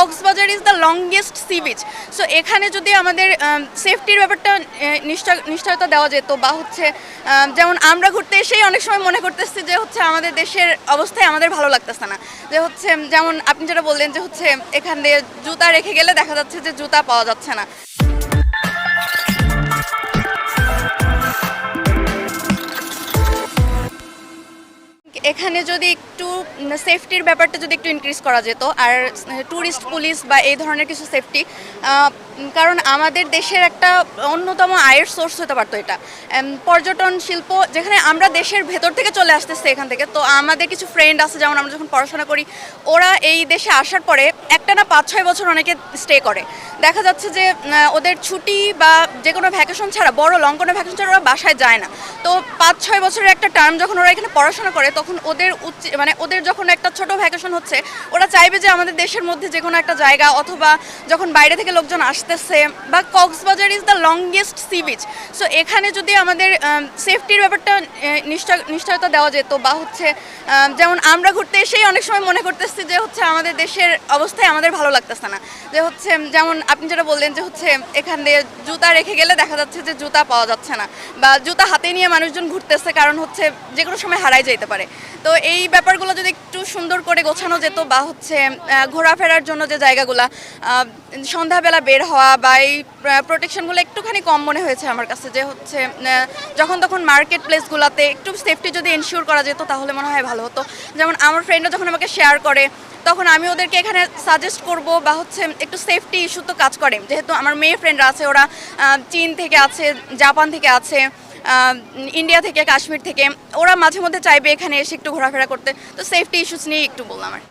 Cox's Bazar is the longest sea beach so এখানে যদি আমাদের সেফটির ব্যাপারটা নিশ্চয়, নিশ্চয়তা দেওয়া যেত বা হচ্ছে যেমন আমরা ঘুরতে এসেই অনেক সময় মনে করতেছি যে হচ্ছে আমাদের দেশের অবস্থায় আমাদের ভালো লাগতেছে না। যে হচ্ছে, যেমন আপনি যেটা বললেন যে হচ্ছে, এখান দিয়ে জুতা রেখে গেলে দেখা যাচ্ছে যে জুতা পাওয়া যাচ্ছে না। এখানে যদি একটু সেফটির ব্যাপারটা যদি একটু ইনক্রিজ করা যেত, আর ট্যুরিস্ট পুলিশ বা এই ধরনের কিছু সেফটি কারণ আমাদের দেশের একটা অন্যতম আয়ের সোর্স হতে পারতো এটা। পর্যটন শিল্প যেখানে আমরা দেশের ভেতর থেকে চলে আসতেছে এখান থেকে, তো আমাদের কিছু ফ্রেন্ড আছে, যেমন আমরা যখন পড়াশোনা করি, ওরা এই দেশে আসার পরে একটা না পাঁচ ছয় বছর অনেকে স্টে করে। দেখা যাচ্ছে যে ওদের ছুটি বা যে কোনো ভ্যাকেশন ছাড়া, বড় লং কোনো ভ্যাকেশন ছাড়া ওরা বাসায় যায় না। তো পাঁচ ছয় বছরের একটা টার্ম যখন ওরা এখানে পড়াশোনা করে, তখন ওদের মানে ওদের যখন একটা ছোট ভ্যাকেশন হচ্ছে, ওরা চাইবে যে আমাদের দেশের মধ্যে যে কোনো একটা জায়গা অথবা যখন বাইরে থেকে লোকজন আসতেছে বা Cox's Bazar is the longest sea beach so এখানে যদি আমাদের সেফটির ব্যাপারটা নিশ্চয় নিশ্চয়তা দেওয়া যেত বা হচ্ছে যেমন আমরা ঘুরতে এসেই অনেক সময় মনে করতেছি যে হচ্ছে আমাদের দেশের অবস্থায় আমাদের ভালো লাগতেছে না। যে হচ্ছে যেমন আপনি যেটা বললেন যে হচ্ছে, এখান দিয়ে জুতা রেখে গেলে দেখা যাচ্ছে যে জুতা পাওয়া যাচ্ছে না বা জুতা হাতে নিয়ে মানুষজন ঘুরতেছে কারণ হচ্ছে, যে কোনো সময় হারাই যেতে পারে। তো এই ব্যাপারগুলো যদি একটু সুন্দর করে গোছানো যেত বা হচ্ছে ঘোরাফেরার জন্য যে জায়গাগুলা সন্ধ্যাবেলা বের হওয়া বা এই প্রোটেকশনগুলো একটুখানি কম মনে হয়েছে আমার কাছে, যে হচ্ছে যখন তখন মার্কেট প্লেসগুলোতে একটু সেফটি যদি এনশিওর করা যেত তাহলে মনে হয় ভালো হতো। যেমন আমার ফ্রেন্ডরা যখন আমাকে শেয়ার করে, তখন আমি ওদেরকে এখানে সাজেস্ট করব বা হচ্ছে একটু সেফটি ইস্যু তো কাজ করে। যেহেতু আমার মেয়ে ফ্রেন্ডরা আছে, ওরা চীন থেকে আছে, জাপান থেকে আছে ইন্ডিয়া থেকে কাশ্মীর থেকে, ওরা মাঝে মধ্যে চাইবে এখানে এসে একটু ঘোরাফেরা করতে তো সেফটি ইস্যুস নিয়ে একটু বললাম আর।